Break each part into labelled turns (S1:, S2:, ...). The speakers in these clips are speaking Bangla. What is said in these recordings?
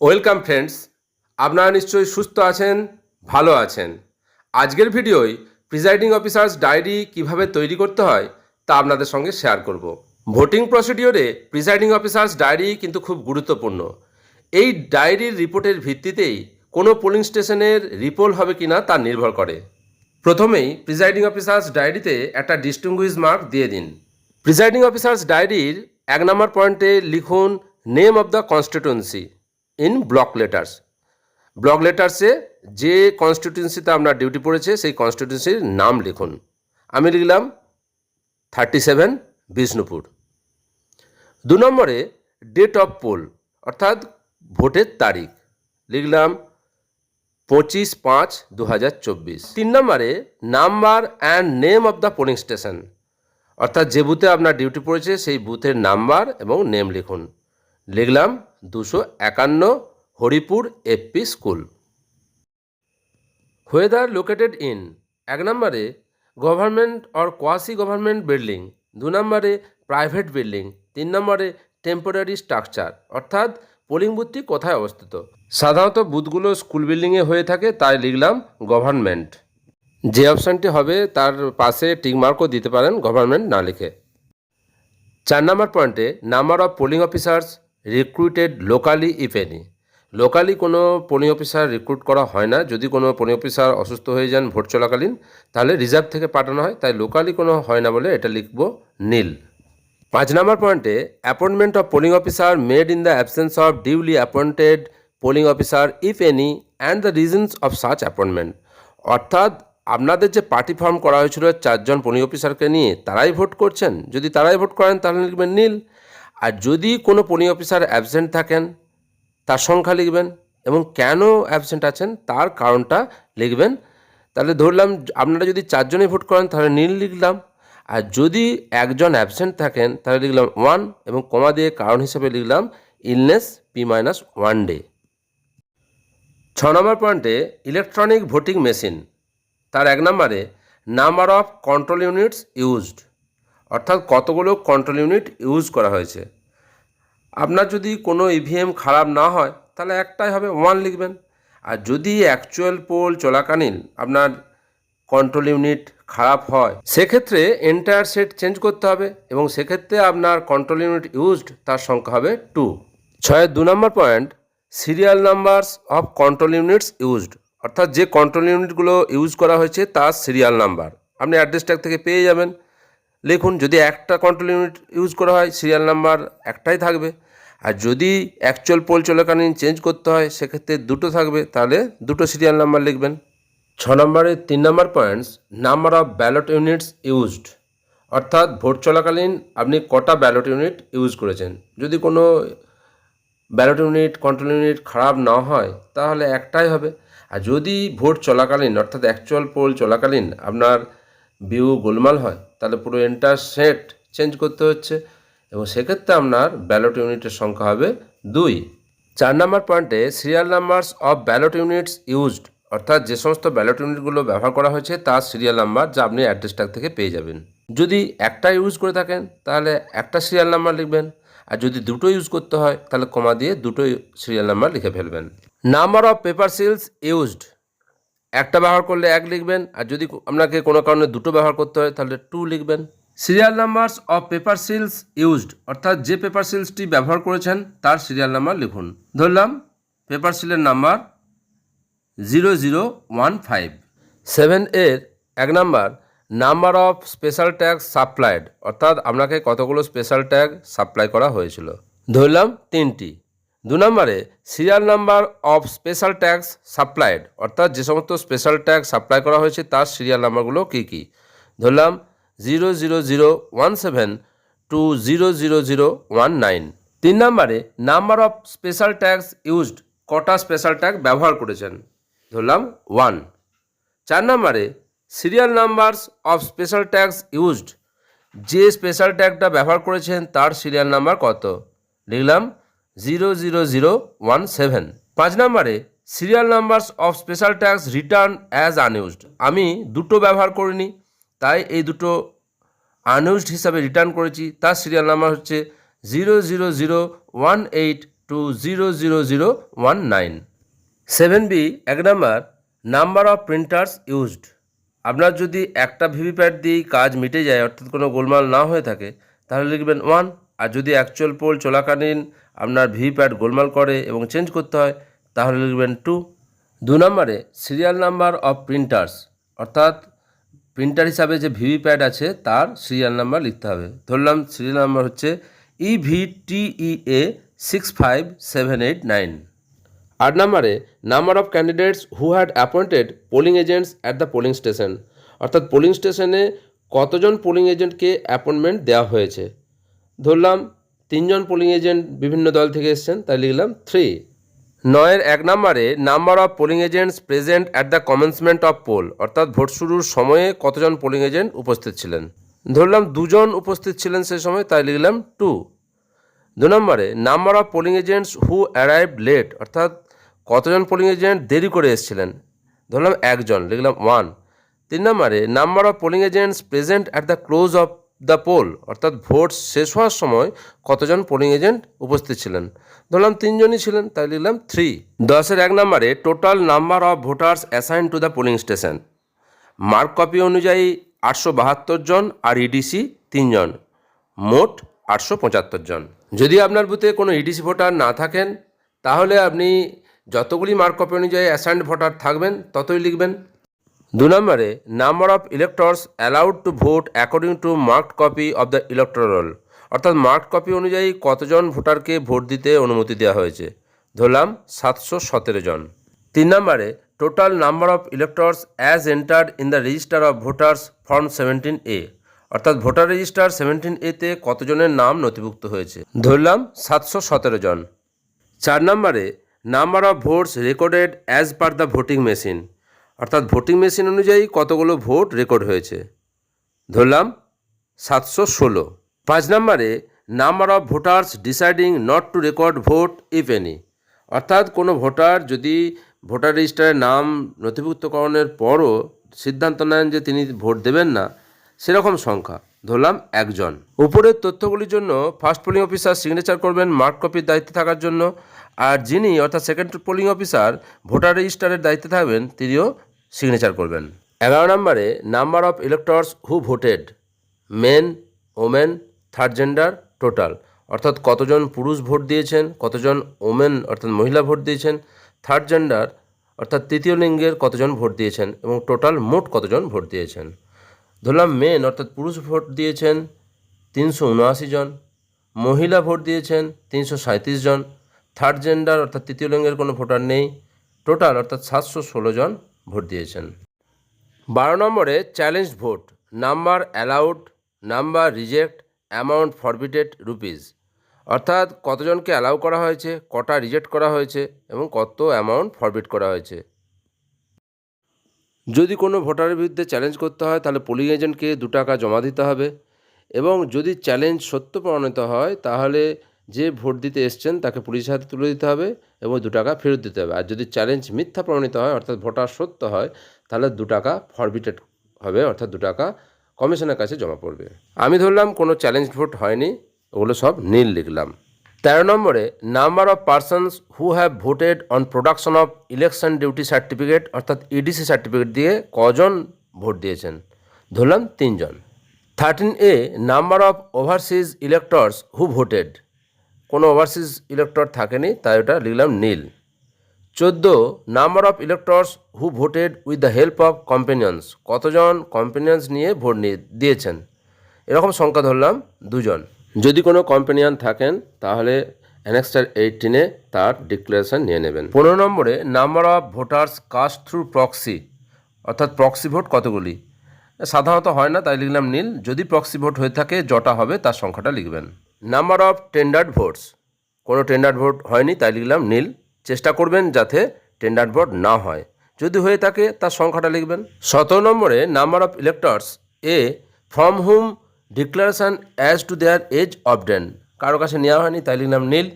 S1: ওয়েলকাম ফ্রেন্ডস, আপনারা নিশ্চয়ই সুস্থ আছেন, ভালো আছেন। আজকের ভিডিওয় প্রিজাইডিং অফিসার্স ডায়েরি কীভাবে তৈরি করতে হয় তা আপনাদের সঙ্গে শেয়ার করব। ভোটিং প্রসিডিওরে প্রিজাইডিং অফিসার্স ডায়েরি কিন্তু খুব গুরুত্বপূর্ণ। এই ডায়েরির রিপোর্টের ভিত্তিতেই কোনো পোলিং স্টেশনের রিপোল হবে কি না তা নির্ভর করে। প্রথমেই প্রিজাইডিং অফিসার্স ডায়েরিতে একটা ডিস্টিংগুইজ মার্ক দিয়ে দিন। প্রিজাইডিং অফিসার্স ডায়েরির এক নম্বর পয়েন্টে লিখুন, name of the constituency. In block letters block লেটার্সে যে কনস্টিটিউন্সিতে আপনার ডিউটি পড়েছে, সেই কনস্টিটিউন্সির নাম লিখুন। আমি লিখলাম থার্টি সেভেন বিষ্ণুপুর দু নম্বরে ডেট অফ পোল অর্থাৎ ভোটের তারিখ। লিখলাম পঁচিশ পাঁচ দু হাজার চব্বিশ। তিন নম্বরে number and name of the polling station অর্থাৎ যে বুথে আপনার ডিউটি পড়েছে, সেই বুথের নাম্বার এবং নেম লিখুন। লিখলাম দুশো একান্ন, Haripur FP school. Whether located in এক নম্বরে government or quasi government building দু নম্বরে প্রাইভেট বিল্ডিং তিন নম্বরে টেম্পোরারি স্ট্রাকচার অর্থাৎ পোলিং বুথটি কোথায় অবস্থিত? সাধারণত বুথগুলো স্কুল বিল্ডিংয়ে হয়ে থাকে, তাই লিখলাম গভর্নমেন্ট যে অপশানটি হবে, তার পাশে টিকমার্কও দিতে পারেন গভর্নমেন্ট না লিখে। চার নম্বর পয়েন্টে number of polling officers recruited locally if any locally কোনো পোলিং অফিসার রিক্রুট করা হয় না। যদি কোনো পোলিং অফিসার অসুস্থ হয়ে যান ভোট চলাকালীন, তাহলে রিজার্ভ থেকে পাঠানো হয়। তাই লোকালি কোনো হয় না বলে এটা লিখব নীল। পাঁচ নম্বর পয়েন্টে appointment of polling officer made in the absence of duly appointed polling officer if any and the reasons of such appointment অর্থাৎ, আপনাদের যে পার্টি ফর্ম করা হয়েছিল চারজন পোলিং অফিসারকে নিয়ে, তারাই ভোট করছেন। যদি তারাই ভোট করেন, তাহলে লিখবেন নীল। আর যদি কোনো পোলিং অফিসার অ্যাবসেন্ট থাকেন, তার সংখ্যা লিখবেন এবং কেন অ্যাবসেন্ট আছেন, তার কারণটা লিখবেন, তাহলে ধরলাম আপনারা যদি চারজনে ভোট করেন, তাহলে নীল লিখলাম। আর যদি একজন অ্যাবসেন্ট থাকেন, তাহলে লিখলাম ওয়ান এবং কমা দিয়ে কারণ হিসেবে লিখলাম illness P minus one day. ছ নম্বর পয়েন্টে ইলেকট্রনিক ভোটিং মেশিন, তার এক নম্বরে number of control units used. অর্থাৎ কতগুলো কন্ট্রোল ইউনিট ইউজ করা হয়েছে। আপনার যদি কোনো ইভিএম খারাপ না হয়, তাহলে একটাই হবে ওয়ান লিখবেন। আর যদি অ্যাকচুয়াল পোল চলাকালীন আপনার কন্ট্রোল ইউনিট খারাপ হয়, সেক্ষেত্রে এন্টায়ার সেট চেঞ্জ করতে হবে এবং সেক্ষেত্রে আপনার কন্ট্রোল ইউনিট ইউজড তার সংখ্যা হবে টু ছয়ের দু নম্বর point serial numbers of control units used অর্থাৎ যে কন্ট্রোল ইউনিটগুলো ইউজ করা হয়েছে, তার সিরিয়াল নাম্বার আপনি অ্যাড্রেস ট্যাগ থেকে পেয়ে যাবেন। লিখুন, যদি একটা কন্ট্রোল ইউনিট ইউজ করা হয় সিরিয়াল নাম্বার একটাই থাকবে। আর যদি অ্যাকচুয়াল পোল চলাকালীন চেঞ্জ করতে হয়, সেক্ষেত্রে দুটো থাকবে, তাহলে দুটো সিরিয়াল নাম্বার লিখবেন। ছ নম্বরে তিন নম্বর points number of ballot units used অর্থাৎ ভোট চলাকালীন আপনি কটা ব্যালট ইউনিট ইউজ করেছেন। যদি কোনো ব্যালট ইউনিট কন্ট্রোল ইউনিট খারাপ না হয়, তাহলে একটাই হবে। আর যদি ভোট চলাকালীন, অর্থাৎ অ্যাকচুয়াল পোল চলাকালীন, আপনার বিউ গোলমাল হয়, তাহলে পুরো এন্টার সেট চেঞ্জ করতে হচ্ছে। এবং সেক্ষেত্রে আপনার ব্যালট ইউনিটের সংখ্যা হবে দুই। চার নাম্বার পয়েন্টে serial numbers of ballot units used অর্থাৎ যে সমস্ত ব্যালট ইউনিটগুলো ব্যবহার করা হয়েছে তার সিরিয়াল নাম্বার যা আপনি অ্যাড্রেস ট্যাগ থেকে পেয়ে যাবেন। যদি একটা ইউজ করে থাকেন, তাহলে একটা সিরিয়াল নাম্বার লিখবেন। আর যদি দুটো ইউজ করতে হয়, তাহলে কমা দিয়ে দুটো সিরিয়াল নাম্বার লিখে ফেলবেন। Number of paper seals used একটা ব্যবহার করলে এক লিখবেন আর যদি আপনাকে কোনো কারণে দুটো ব্যবহার করতে হয় তাহলে টু লিখবেন। Serial numbers of paper seals used অর্থাৎ যে পেপার সিলসটি ব্যবহার করেছেন তার সিরিয়াল নাম্বার লিখুন। ধরলাম paper সিলের number zero zero one five seven এর এক number number of special tag supplied অর্থাৎ আপনাকে কতগুলো স্পেশাল ট্যাগ সাপ্লাই করা হয়েছিল। ধরলাম তিনটি। দু নম্বরে serial number of special tax supplied অর্থাৎ যে সমস্ত স্পেশাল ট্যাক্স সাপ্লাই করা হয়েছে, তার সিরিয়াল নাম্বারগুলো কী কী? ধরলাম zero zero zero one seven two zero zero zero one nine তিন নম্বরে number of special tax used কটা স্পেশাল ট্যাগ ব্যবহার করেছেন? ধরলাম ওয়ান চার নম্বরে serial numbers of special tax used যে স্পেশাল ট্যাগটা ব্যবহার করেছেন, তার সিরিয়াল নাম্বার কত? লিখলাম zero zero zero one seven পাঁচ নম্বরে serial numbers of special tax return as unused আমি দুটো ব্যবহার করিনি, তাই এই দুটো আনইউজড হিসাবে রিটার্ন করেছি। তার সিরিয়াল নাম্বার হচ্ছে zero zero zero one eight two zero zero zero one nine seven B এক number number of printers used আপনার যদি একটা ভিভিপ্যাট দিয়েই কাজ মিটে যায়, অর্থাৎ কোনো গোলমাল না হয়ে থাকে, তাহলে লিখবেন ওয়ান আর যদি অ্যাকচুয়াল পোল চলাকালীন আপনার ভিভিপ্যাট গোলমাল করে এবং চেঞ্জ করতে হয়, তাহলে লিখবেন টু দু নম্বরে সিরিয়াল নাম্বার অফ প্রিন্টার্স অর্থাৎ প্রিন্টার হিসাবে যে ভিভিপ্যাড আছে, তার সিরিয়াল নাম্বার লিখতে হবে। ধরলাম সিরিয়াল নাম্বার হচ্ছে E V T E A six five seven eight nine আট নম্বরে number of candidates who had appointed polling agents at the polling station অর্থাৎ পোলিং স্টেশনে কতজন পোলিং এজেন্টকে অ্যাপয়েন্টমেন্ট দেওয়া হয়েছে? ধরলাম তিনজন পোলিং এজেন্ট বিভিন্ন দল থেকে এসেছেন, তাই লিখলাম থ্রি নয়ের এক নম্বরে number of polling agents present at the commencement of poll অর্থাৎ ভোট শুরুর সময়ে কতজন পোলিং এজেন্ট উপস্থিত ছিলেন? ধরলাম দুজন উপস্থিত ছিলেন সে সময়, তাই লিখলাম টু দু নম্বরে number of polling agents who arrive late অর্থাৎ কতজন পোলিং এজেন্ট দেরি করে এসেছিলেন? ধরলাম একজন, লিখলাম ওয়ান তিন নম্বরে number of polling agents present at the close of the poll, অর্থাৎ ভোট শেষ হওয়ার সময় কতজন পোলিং এজেন্ট উপস্থিত ছিলেন? ধরলাম তিনজনই ছিলেন, তাই লিখলাম থ্রি দশের এক নম্বরে total number of voters assign to the polling station mark copy অনুযায়ী আটশো বাহাত্তর জন আর ইডিসি তিনজন। মোট আটশো পঁচাত্তর জন। যদি আপনার বুথে কোনো ইডিসি ভোটার না থাকেন, তাহলে আপনি যতগুলি মার্ক কপি অনুযায়ী অ্যাসাইন্ড ভোটার থাকবেন, ততই লিখবেন দু নম্বরে number of electors allowed to vote according to marked copy of the electoral অর্থাৎ মার্কড কপি অনুযায়ী কতজন ভোটারকে ভোট দিতে অনুমতি দেওয়া হয়েছে? ধরলাম সাতশো সতেরো জন। তিন নম্বরে total number of electors as entered in the register of voters form seventeen A অর্থাৎ ভোটার রেজিস্টার সেভেন্টিন এতে কতজনের নাম নথিভুক্ত হয়েছে? ধরলাম সাতশো সতেরো জন। চার নম্বরে number of votes recorded as per the voting machine অর্থাৎ ভোটিং মেশিন অনুযায়ী কতগুলো ভোট রেকর্ড হয়েছে? ধরলাম সাতশো ষোলো। পাঁচ নম্বরে number of voters deciding not to record vote if any অর্থাৎ কোনো ভোটার যদি ভোটার রেজিস্টারে নাম নথিভুক্তকরণের পরও সিদ্ধান্ত নেন যে তিনি ভোট দেবেন না, সেরকম সংখ্যা। ধরলাম একজন। উপরের তথ্যগুলির জন্য ফার্স্ট পোলিং অফিসার সিগনেচার করবেন মার্ক কপির দায়িত্বে থাকার জন্য। আর যিনি, অর্থাৎ সেকেন্ড পোলিং অফিসার ভোটার রেজিস্টারের দায়িত্বে থাকবেন, তিনিও সিগনেচার করবেন। এগারো নম্বরে number of electors who voted men women third gender total অর্থাৎ কতজন পুরুষ ভোট দিয়েছেন, কতজন ওমেন অর্থাৎ মহিলা ভোট দিয়েছেন থার্ড জেন্ডার অর্থাৎ তৃতীয় লিঙ্গের কতজন ভোট দিয়েছেন এবং টোটাল মোট কতজন ভোট দিয়েছেন। ধরলাম মেন অর্থাৎ পুরুষ ভোট দিয়েছেন তিনশো উনআশি জন, মহিলা ভোট দিয়েছেন তিনশো সাঁত্রিশ জন থার্ড জেন্ডার অর্থাৎ তৃতীয় লিঙ্গের কোনো ভোটার নেই টোটাল অর্থাৎ সাতশো ষোলো জন ভোট দিয়েছেন। বারো নম্বরে challenge vote, number allowed, number reject, amount forfeited rupees. অর্থাৎ কতজনকে অ্যালাউ করা হয়েছে, কটা রিজেক্ট করা হয়েছে এবং কত অ্যামাউন্ট ফরবিট করা হয়েছে। যদি কোনো ভোটারের বিরুদ্ধে চ্যালেঞ্জ করতে হয়, তাহলে পোলিং এজেন্টকে দু টাকা জমা দিতে হবে এবং যদি চ্যালেঞ্জ সত্য প্রমাণিত হয়, তাহলে যে ভোট দিতে এসছেন, তাকে পুলিশের হাতে তুলে দিতে হবে এবং দু টাকা ফেরত দিতে হবে। আর যদি চ্যালেঞ্জ মিথ্যা প্রমাণিত হয়, অর্থাৎ ভোটার সত্য হয়, তাহলে দু টাকা ফরবিটেড হবে, অর্থাৎ দু টাকা কমিশনের কাছে জমা পড়বে। আমি ধরলাম কোনো চ্যালেঞ্জ ভোট হয়নি, ওগুলো সব নীল লিখলাম। তেরো নম্বরে number of persons who have voted on production of election duty certificate অর্থাৎ ইডিসি সার্টিফিকেট দিয়ে কজন ভোট দিয়েছেন? ধরলাম তিনজন। Thirteen A number of overseas electors who voted কোনো ওভারসিজ ইলেক্টর থাকেনি, তাই ওটা লিখলাম নীল। চোদ্দ number of electors who voted with the help of companions কতজন কম্পেনিয়ন্স নিয়ে ভোট নিয়ে দিয়েছেন? এরকম সংখ্যা ধরলাম, দুজন। যদি কোনো কম্পেনিয়ান থাকেন, তাহলে অ্যানেক্সটার এইটিনে তার ডিক্লারেশন নিয়ে নেবেন। পনেরো নম্বরে number of voters cast through proxy অর্থাৎ প্রক্সি ভোট কতগুলি? সাধারণত হয় না, তাই লিখলাম নীল। যদি প্রক্সি ভোট হয়ে থাকে জটা হবে, তার সংখ্যাটা লিখবেন। Number of tendered votes. কোনো টেন্ডার্ড ভোট হয়নি, তাই লিখলাম নীল। চেষ্টা করবেন যাতে টেন্ডার্ড ভোট না হয়। যদি হয়ে থাকে, তার সংখ্যাটা লিখবেন। সতেরো নম্বরে number of electors, A, from whom declaration as to their age obtained. কারও কাছে নেওয়া হয়নি, তাই লিখলাম নীল।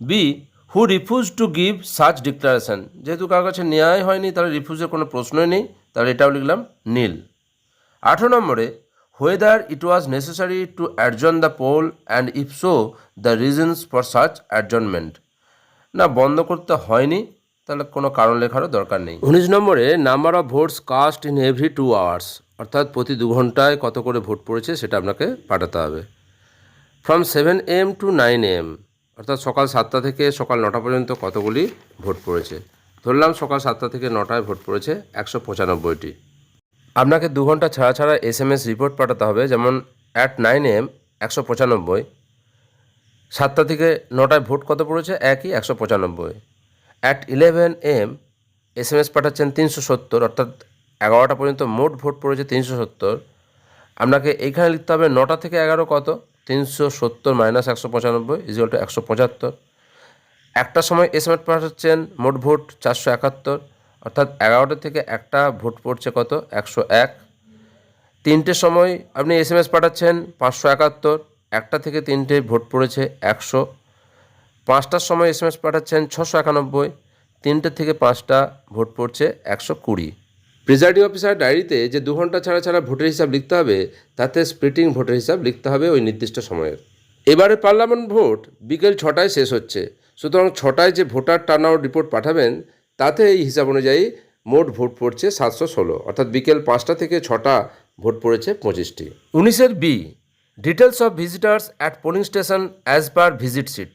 S1: B, who refuse to give such declaration. যেহেতু কারও কাছে নেওয়াই হয়নি, তাহলে রিফিউজের কোনো প্রশ্নই নেই, তাহলে এটাও লিখলাম নীল। আঠেরো নম্বরে whether it was necessary to adjourn the poll and if so the reasons for such adjournment না, বন্ধ করতে হয়নি, তাহলে কোনো কারণ লেখারও দরকার নেই। উনিশ নম্বরে number of votes cast in every two hours অর্থাৎ প্রতি দু ঘন্টায় কত করে ভোট পড়েছে সেটা আপনাকে পাঠাতে হবে। From seven AM to nine AM অর্থাৎ সকাল সাতটা থেকে সকাল নটা পর্যন্ত কতগুলি ভোট পড়েছে? ধরলাম সকাল সাতটা থেকে নটায় ভোট পড়েছে একশো পঁচানব্বইটি। আপনাকে দু ঘণ্টা ছাড়া ছাড়া এস এম এস রিপোর্ট পাঠাতে হবে, যেমন অ্যাট নাইন এম একশো পঁচানব্বই। সাতটা থেকে নটায় ভোট কত পড়েছে? একই, একশো পঁচানব্বই। At eleven AM S M S পাঠাচ্ছেন তিনশো সত্তর, অর্থাৎ এগারোটা পর্যন্ত মোট ভোট পড়েছে তিনশো সত্তর। আপনাকে এইখানে লিখতে হবে নটা থেকে এগারো কত? তিনশো সত্তর মাইনাস একশো পঁচানব্বই ইজিকাল টু একশো পঁচাত্তর। একটা সময় এস এম এস পাঠাচ্ছেন মোট ভোট চারশো একাত্তর। অর্থাৎ এগারোটা থেকে একটা ভোট পড়ছে কত? একশো এক। তিনটের সময় আপনি এস এম এস পাঠাচ্ছেন, পাঁচশো একাত্তর। একটা থেকে তিনটে ভোট পড়েছে একশো। পাঁচটার সময় এস এম এস পাঠাচ্ছেন ছশো একানব্বই। তিনটে থেকে পাঁচটা ভোট পড়ছে একশো কুড়ি। প্রিজাইডিং অফিসার ডায়েরিতে যে দু ঘণ্টা ছাড়া ছাড়া ভোটের হিসাব লিখতে হবে, তাতে স্প্লিটিং ভোটের হিসাব লিখতে হবে ওই নির্দিষ্ট সময়ের। এবারে পার্লামেন্ট ভোট বিকেল ছটায় শেষ হচ্ছে। সুতরাং ছটায় যে ভোটার টার্ন আউট রিপোর্ট পাঠাবেন তাতে এই হিসাব অনুযায়ী মোট ভোট পড়ছে সাতশো ষোলো, অর্থাৎ বিকেল পাঁচটা থেকে ছটা ভোট পড়েছে পঁচিশটি। উনিশের B details of visitors at polling station as per visit sheet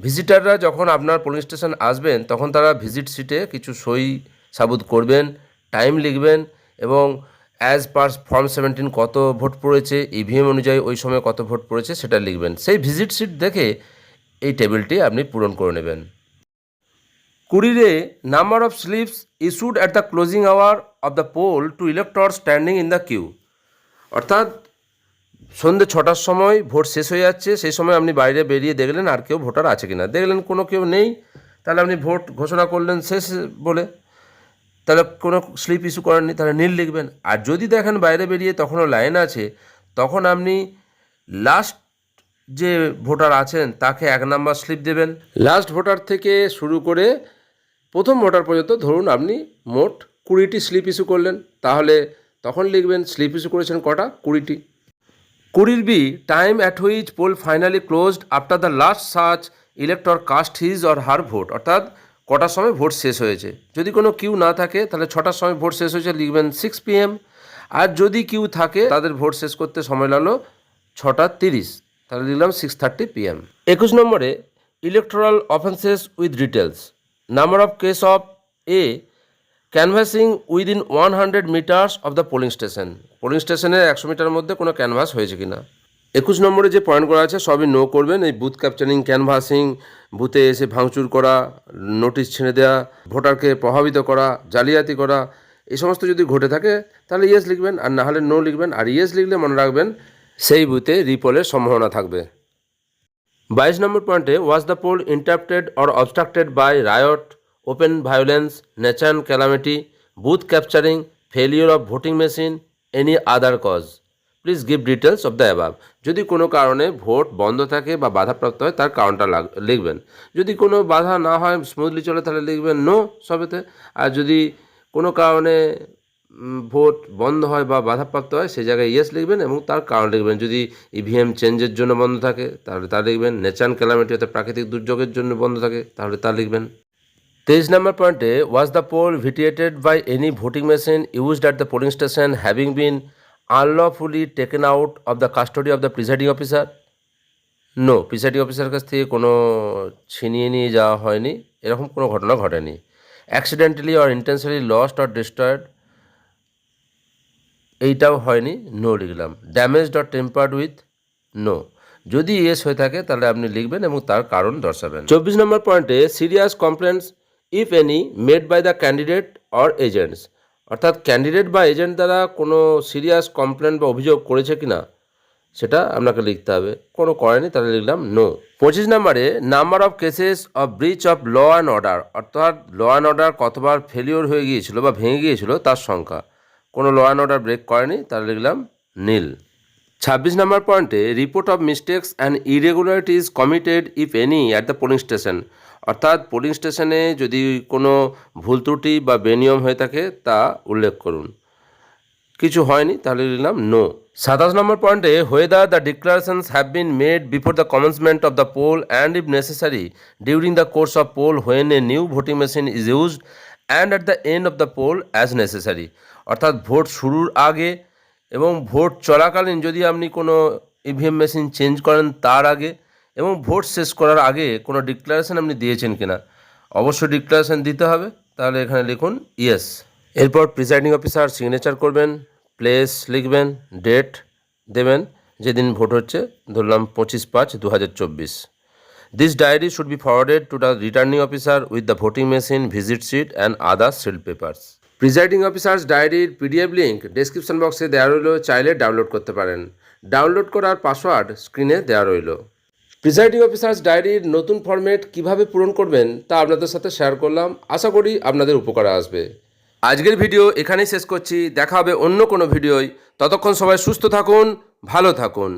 S1: ভিজিটাররা যখন আপনার পোলিং স্টেশন আসবেন, তখন তারা ভিজিট সিটে কিছু সই সাবুত করবেন টাইম লিখবেন এবং অ্যাজ পার ফর্ম সেভেন্টিন কত ভোট পড়েছে ইভিএম অনুযায়ী ওই সময় কত ভোট পড়েছে সেটা লিখবেন। সেই ভিজিট সিট দেখে এই টেবিলটি আপনি পূরণ করে নেবেন। কুড়িরে number of slips issued at the closing hour of the poll to elector standing in the queue অর্থাৎ সন্ধ্যে ছটার সময় ভোট শেষ হয়ে যাচ্ছে, সেই সময় আপনি বাইরে বেরিয়ে দেখলেন আর কেউ ভোটার আছে কিনা। দেখলেন কোনো কেউ নেই, তাহলে আপনি ভোট ঘোষণা করলেন শেষ বলে। তাহলে কোনো স্লিপ ইস্যু করেননি, তাহলে নীল লিখবেন। আর যদি দেখেন বাইরে বেরিয়ে তখনও লাইন আছে, তখন আপনি লাস্ট যে ভোটার আছেন, তাকে এক নাম্বার স্লিপ দেবেন। লাস্ট ভোটার থেকে শুরু করে প্রথম ভোটার পর্যন্ত ধরুন আপনি মোট কুড়িটি স্লিপ ইস্যু করলেন, তাহলে তখন লিখবেন স্লিপ ইস্যু করেছেন কটা? কুড়িটি। কুড়ির B, time at which poll finally closed after the last search elector cast his or her vote, অর্থাৎ কটার সময় ভোট শেষ হয়েছে। যদি কোনো কিউ না থাকে, তাহলে ছটার সময় ভোট শেষ হয়েছে, লিখবেন সিক্স পিএম আর যদি কিউ থাকে, তাদের ভোট শেষ করতে সময় লাগল ছটা তিরিশ, তাহলে লিখলাম সিক্স থার্টি পিএম একুশ নম্বরে electoral offences with details number of case of a canvassing within one hundred metres of the polling station polling স্টেশনের একশো মিটার মধ্যে কোনো ক্যানভাস হয়েছে কিনা? একুশ নম্বরে যে পয়েন্ট করা আছে, সবই নো করবেন। এই বুথ ক্যাপচারিং ক্যানভাসিং বুথে এসে ভাঙচুর করা নোটিশ ছেড়ে দেওয়া ভোটারকে প্রভাবিত করা, জালিয়াতি করা এই সমস্ত যদি ঘটে থাকে, তাহলে ইয়েস লিখবেন, আর না হলে নো লিখবেন, আর ইয়েস লিখলে মনে রাখবেন, সেই বুথে রিপোলের সম্ভাবনা থাকবে। বাইশ নম্বর পয়েন্টে was the poll interrupted or obstructed by riot open violence nature calamity booth capturing failure of voting machine any other cause please give details of the above যদি কোনো কারণে ভোট বন্ধ থাকে বা বাধাপ্রাপ্ত হয়, তার কারণটা লিখবেন। যদি কোনো বাধা না হয় স্মুথলি চলে, তাহলে লিখবেন নো সবেতে। আর যদি কোনো কারণে ভোট বন্ধ হয় বা বাধাপ্রাপ্ত হয় সেই জায়গায় ইয়েস লিখবেন এবং তার কারণ লিখবেন। যদি ইভিএম চেঞ্জের জন্য বন্ধ থাকে, তাহলে তা লিখবেন। নেচার ক্যালামিটি অর্থাৎ প্রাকৃতিক দুর্যোগের জন্য বন্ধ থাকে, তাহলে তা লিখবেন। তেইশ নম্বর পয়েন্টে was the poll vitiated by any voting machine used at the polling station having been unlawfully taken out of the custody of the presiding officer no presiding অফিসারের কাছ থেকে কোনো ছিনিয়ে নিয়ে যাওয়া হয়নি। এরকম কোনো ঘটনা ঘটেনি। Accidentally or intentionally lost or destroyed এইটাও হয়নি নো লিখলাম। Damaged dot tampered with no যদি ইয়েস হয়ে থাকে, তাহলে আপনি লিখবেন এবং তার কারণ দর্শাবেন। চব্বিশ নম্বর পয়েন্টে serious complaints if any made by the candidate or agents অর্থাৎ ক্যান্ডিডেট বা এজেন্ট দ্বারা কোনো সিরিয়াস কমপ্লেন বা অভিযোগ করেছে কি না সেটা আপনাকে লিখতে হবে। কোনো করেনি, তাহলে লিখলাম নো পঁচিশ নম্বরে number of cases of breach of law and order অর্থাৎ ল অ্যান্ড অর্ডার কতবার ফেলিওর হয়ে গিয়েছিল বা ভেঙে গিয়েছিল, তার সংখ্যা। কোনো ল অ্যান্ড অর্ডার ব্রেক করেনি, তাহলে লিখলাম নীল। ছাব্বিশ নম্বর পয়েন্টে report of mistakes and irregularities committed if any at the polling station অর্থাৎ পোলিং স্টেশনে যদি কোনো ভুল ত্রুটি বা বেনিয়ম হয়ে থাকে, তা উল্লেখ করুন। কিছু হয়নি, তাহলে লিখলাম নো সাতাশ নম্বর পয়েন্টে whether the declarations have been made before the commencement of the poll and if necessary during the course of poll when a new voting machine is used and at the end of the poll as necessary অর্থাৎ ভোট শুরুর আগে এবং ভোট চলাকালীন যদি আপনি কোনো ইভিএম মেশিন চেঞ্জ করেন তার আগে এবং ভোট শেষ করার আগে কোনো ডিক্লারেশন আপনি দিয়েছেন কিনা, অবশ্যই ডিক্লারেশন দিতে হবে। তাহলে এখানে লিখুন ইয়েস এরপর প্রিসাইডিং অফিসার সিগনেচার করবেন প্লেস লিখবেন ডেট দেবেন, যেদিন ভোট হচ্ছে ধরলাম পঁচিশ পাঁচ দু হাজার চব্বিশ। This diary should be forwarded to the returning officer with the voting machine visit sheet and other sealed papers presiding officers ডায়েরির পিডিএফ লিঙ্ক ডেসক্রিপশন বক্সে দেওয়া রইল, চাইলে ডাউনলোড করতে পারেন। ডাউনলোড করার পাসওয়ার্ড স্ক্রিনে দেওয়া রইল। প্রিসাইডিং অফিসার্স ডায়েরির নতুন ফরম্যাট কীভাবে পূরণ করবেন, তা আপনাদের সাথে শেয়ার করলাম। আশা করি আপনাদের উপকারে আসবে। আজকের ভিডিও এখানেই শেষ করছি। দেখা হবে অন্য কোনো ভিডিওয় ততক্ষণ সবাই সুস্থ থাকুন, ভালো থাকুন।